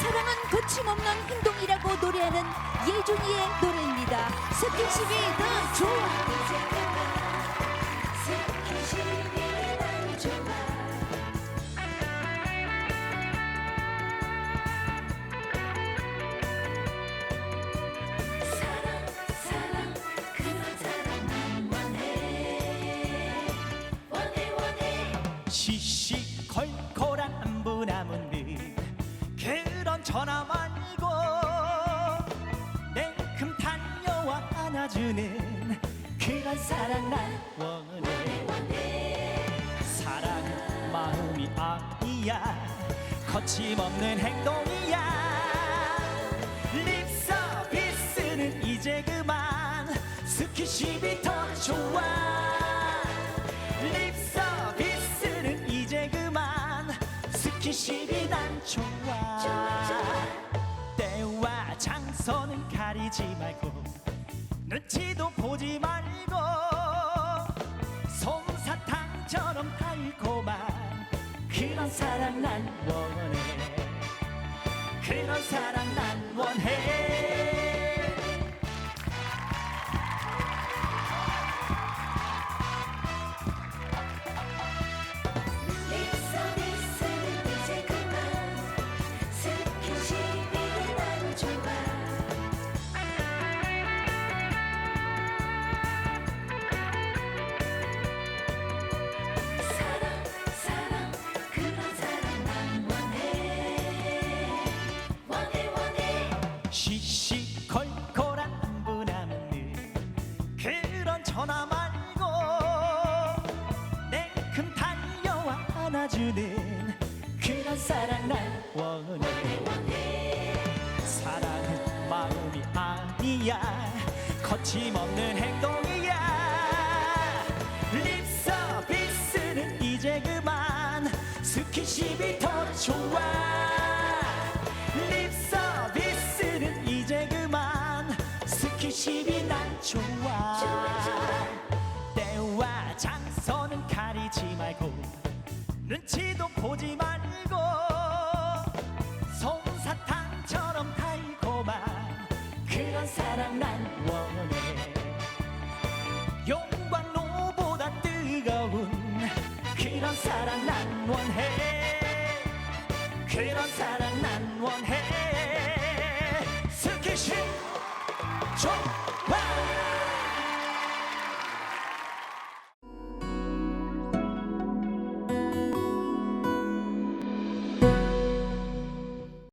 사랑은 거침없는 행동이라고 노래하는 예준이의 노래입니다. 스킨십이 더 좋아. 시시 사랑 난 원해. 사랑은 마음이 아니야. 거침없는 행동이야. 립서비스는 이제 그만. 스킨십이 더 좋아. 립서비스는 이제 그만. 스킨십이 난 좋아. 때와 장소는 가리지 말고 눈치도 보지 말고 솜 사탕처럼 달콤한 그런 사랑 난 원해. 그런 사랑 난 원해 전화 말고 냉큼 달려와 안아주는 그런 사랑 난 원해. 사랑은 마음이 아니야. 거침없는 행동 눈치도 보지 말고 솜사탕처럼 달콤한 그런 사랑 난 원해. 용광로보다 뜨거운 그런 사랑 난 원해. 그런 사랑 난 원해. 스킨십 좀